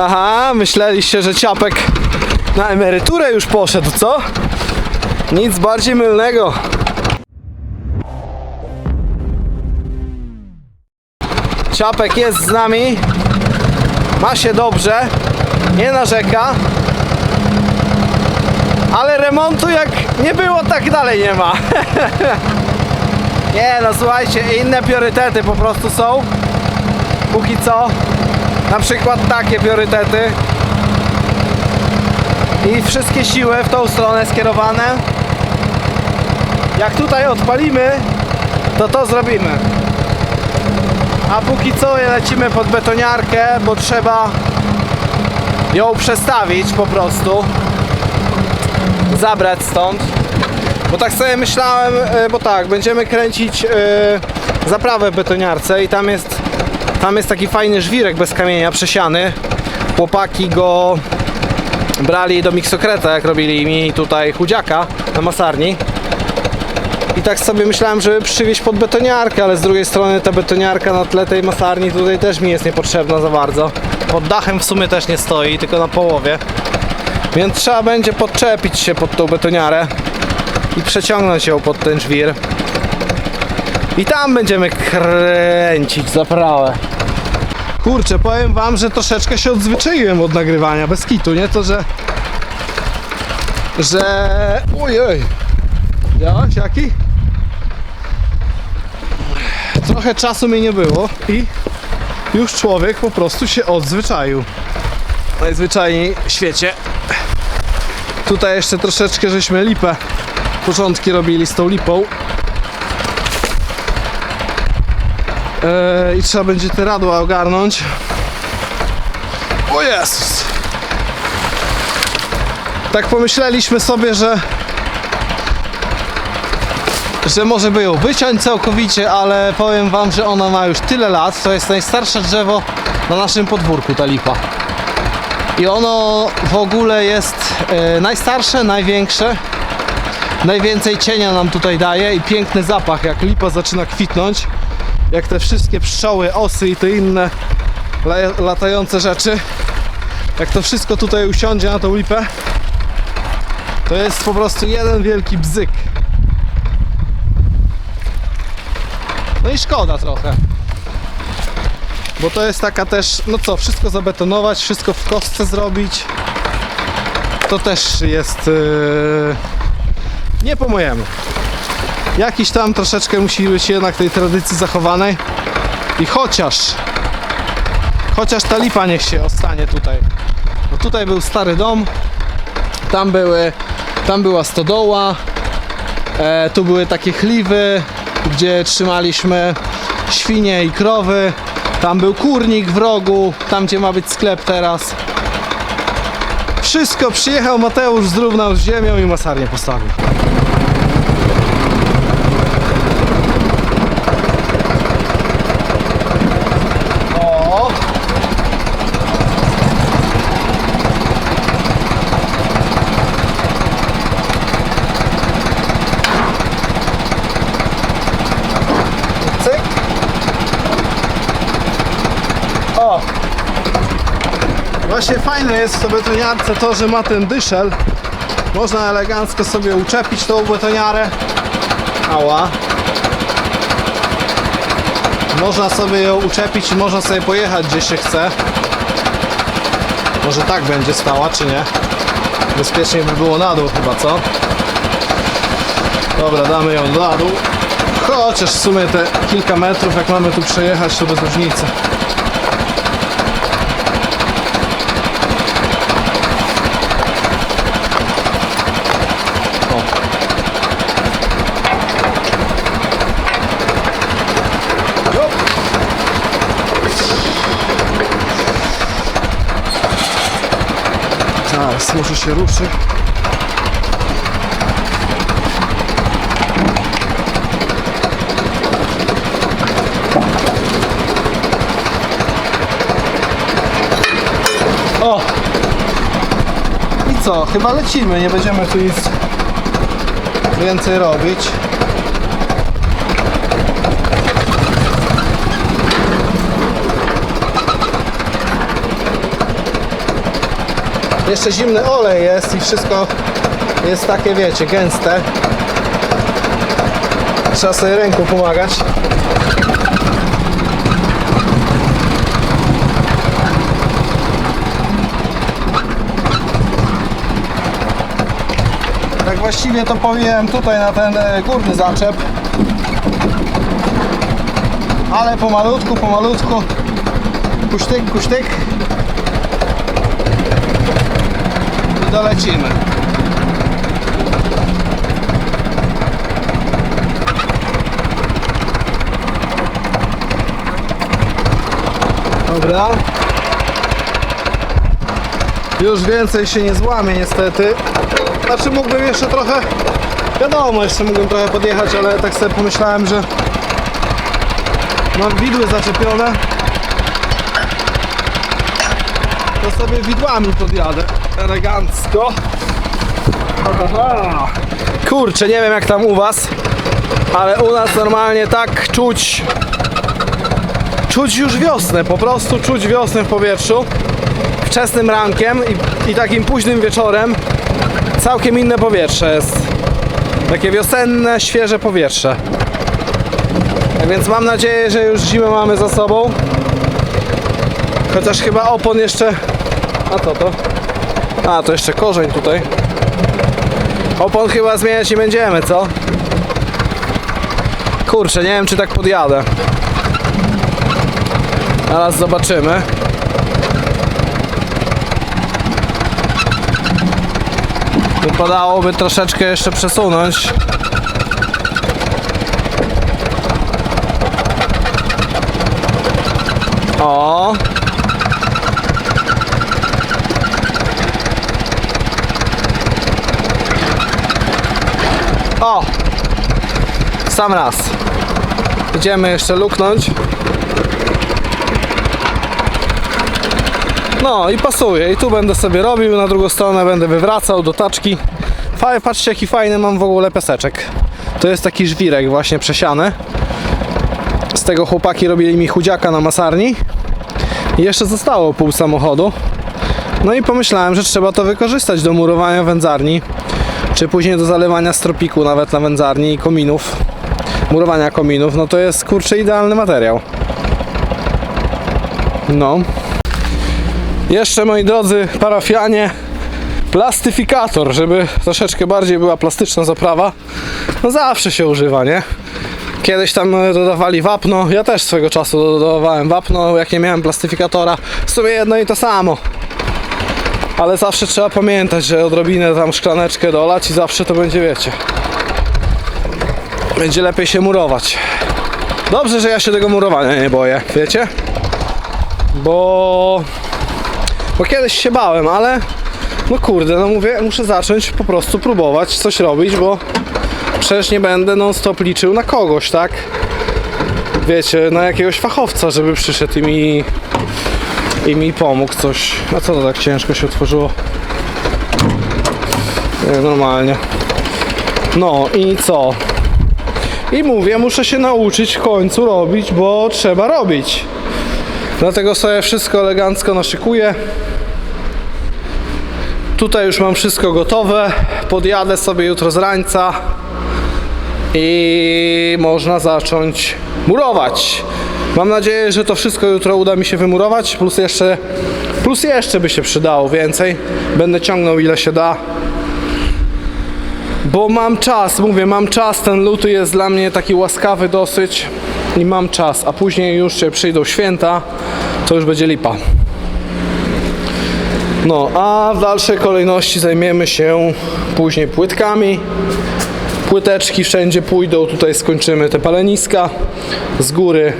Aha, myśleliście, że ciapek na emeryturę już poszedł, co? Nic bardziej mylnego. Ciapek jest z nami. Ma się dobrze. Nie narzeka. Ale remontu jak nie było, tak dalej nie ma. nie no słuchajcie, inne priorytety po prostu są. Póki co. Na przykład takie priorytety. I wszystkie siły w tą stronę skierowane. Jak tutaj odpalimy, to to zrobimy. A póki co lecimy pod betoniarkę, bo trzeba ją przestawić po prostu. Zabrać stąd. Bo tak sobie myślałem, e, bo tak, będziemy kręcić e, zaprawę w betoniarce i tam jest, tam jest taki fajny żwirek bez kamienia przesiany. Chłopaki go brali do miksokreta, jak robili mi tutaj chudziaka na masarni. I tak sobie myślałem, żeby przywieźć pod betoniarkę, ale z drugiej strony ta betoniarka na tle tej masarni tutaj też mi jest niepotrzebna za bardzo. Pod dachem w sumie też nie stoi, tylko na połowie. Więc trzeba będzie podczepić się pod tą betoniarę i przeciągnąć ją pod ten żwir. I tam będziemy kręcić zaprawę. Kurczę, powiem wam, że troszeczkę się odzwyczaiłem od nagrywania, bez kitu, nie? To, że... Że... Ojej! Widziałeś jaki? Trochę czasu mi nie było i już człowiek po prostu się odzwyczaił. Najzwyczajniej w świecie. Tutaj jeszcze troszeczkę żeśmy lipę początki robili z tą lipą. I trzeba będzie te radła ogarnąć. O Jezus! Tak pomyśleliśmy sobie, że że może by ją wyciąć całkowicie, ale powiem wam, że ona ma już tyle lat. To jest najstarsze drzewo na naszym podwórku, ta lipa. I ono w ogóle jest e, najstarsze, największe. Najwięcej cienia nam tutaj daje i piękny zapach, jak lipa zaczyna kwitnąć. Jak te wszystkie pszczoły, osy i te inne la- latające rzeczy. Jak to wszystko tutaj usiądzie na tą lipę, to jest po prostu jeden wielki bzyk. No i szkoda trochę. Bo to jest taka też, no co, wszystko zabetonować, wszystko w kostce zrobić. To też jest yy, nie po mojemu. Jakiś tam troszeczkę musi być jednak tej tradycji zachowanej. I chociaż, chociaż ta lipa niech się ostanie tutaj. No tutaj był stary dom, tam były, tam była stodoła, e, tu były takie chliwy, gdzie trzymaliśmy świnie i krowy. Tam był kurnik w rogu, tam gdzie ma być sklep teraz. Wszystko przyjechał Mateusz, zrównał z ziemią i masarnię postawił. O! Cyk. O! Właśnie fajne jest w tej betoniarce to, że ma ten dyszel. Można elegancko sobie uczepić tą betoniarę. Ała. Można sobie ją uczepić i można sobie pojechać gdzie się chce. Może tak będzie stała, czy nie? Bezpieczniej by było na dół chyba, co? Dobra, damy ją na dół. Chociaż w sumie te kilka metrów, jak mamy tu przejechać, to bez różnicy. O. Jop. Teraz może się ruszy. O! I co? Chyba lecimy, nie będziemy tu nic więcej robić. Jeszcze zimny olej jest i wszystko jest takie, wiecie, gęste. Trzeba sobie ręką pomagać. Tak właściwie to powiem tutaj na ten e, górny zaczep. Ale pomalutku, pomalutku. Kusztyk, kusztyk. I dolecimy. Dobra. Już więcej się nie złamie niestety. Znaczy mógłbym jeszcze trochę, wiadomo, jeszcze mógłbym trochę podjechać, ale tak sobie pomyślałem, że mam widły zaczepione. To sobie widłami podjadę elegancko. Kurczę, nie wiem jak tam u was, ale u nas normalnie tak czuć czuć już wiosnę, po prostu czuć wiosnę w powietrzu wczesnym rankiem i, i takim późnym wieczorem całkiem inne powietrze jest. Takie wiosenne, świeże powietrze. Tak więc mam nadzieję, że już zimę mamy za sobą. Chociaż chyba opon jeszcze... A co to? A, to jeszcze korzeń tutaj. Opon chyba zmieniać nie będziemy, co? Kurczę, nie wiem czy tak podjadę. Zaraz zobaczymy. Wypadałoby troszeczkę jeszcze przesunąć. O. Sam raz. Idziemy jeszcze luknąć. No i pasuje. I tu będę sobie robił, na drugą stronę będę wywracał do taczki. Fajnie, patrzcie jaki fajny mam w ogóle peseczek. To jest taki żwirek właśnie przesiany. Z tego chłopaki robili mi chudziaka na masarni. I jeszcze zostało pół samochodu. No i pomyślałem, że trzeba to wykorzystać do murowania wędzarni. Czy później do zalewania stropiku nawet na wędzarni i kominów. Murowania kominów, no to jest kurczę idealny materiał. No. Jeszcze moi drodzy parafianie, plastyfikator, żeby troszeczkę bardziej była plastyczna zaprawa. No zawsze się używa, nie? Kiedyś tam e, dodawali wapno, ja też swego czasu dodawałem wapno, jak nie miałem plastyfikatora. W sumie jedno i to samo. Ale zawsze trzeba pamiętać, że odrobinę tam szklaneczkę dolać i zawsze to będzie, wiecie. Będzie lepiej się murować. Dobrze, że ja się tego murowania nie boję, wiecie? Bo bo kiedyś się bałem, ale no kurde, no mówię, muszę zacząć po prostu próbować coś robić, bo przecież nie będę non stop liczył na kogoś, tak? Wiecie, na jakiegoś fachowca, żeby przyszedł i mi, i mi pomógł coś. A co to tak ciężko się otworzyło? Nie, normalnie. No i co? I mówię, muszę się nauczyć w końcu robić, bo trzeba robić. Dlatego sobie wszystko elegancko naszykuję. Tutaj już mam wszystko gotowe. Podjadę sobie jutro z rańca i można zacząć murować. Mam nadzieję, że to wszystko jutro uda mi się wymurować, plus jeszcze, plus jeszcze by się przydało więcej. Będę ciągnął ile się da. Bo mam czas, mówię, mam czas, ten luty jest dla mnie taki łaskawy dosyć i mam czas, a później już się przyjdą święta, to już będzie lipa. No, a w dalszej kolejności zajmiemy się później płytkami. Płyteczki wszędzie pójdą, tutaj skończymy te paleniska. Z góry,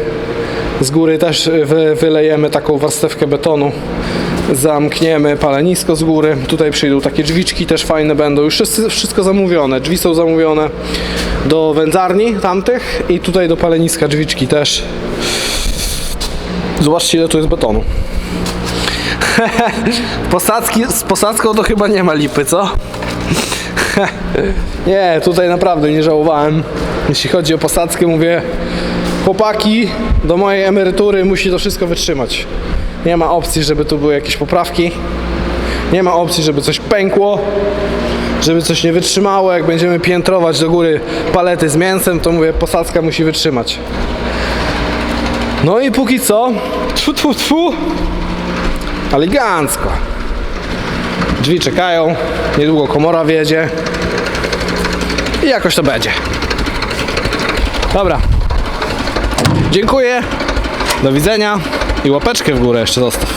z góry też wy, wylejemy taką warstewkę betonu. Zamkniemy palenisko z góry. Tutaj przyjdą takie drzwiczki, też fajne będą. Już wszystko zamówione. Drzwi są zamówione do wędzarni tamtych i tutaj do paleniska drzwiczki też. Zobaczcie ile tu jest betonu. Posadzki, z posadzką to chyba nie ma lipy, co? nie, tutaj naprawdę nie żałowałem. Jeśli chodzi o posadzkę, mówię, chłopaki, do mojej emerytury musi to wszystko wytrzymać. Nie ma opcji, żeby tu były jakieś poprawki. Nie ma opcji, żeby coś pękło, żeby coś nie wytrzymało. Jak będziemy piętrować do góry palety z mięsem, to mówię, posadzka musi wytrzymać. No i póki co, tfu, tfu, tfu, elegancko. Drzwi czekają, niedługo komora wjedzie i jakoś to będzie. Dobra. Dziękuję. Do widzenia i łapeczkę w górę jeszcze zostaw.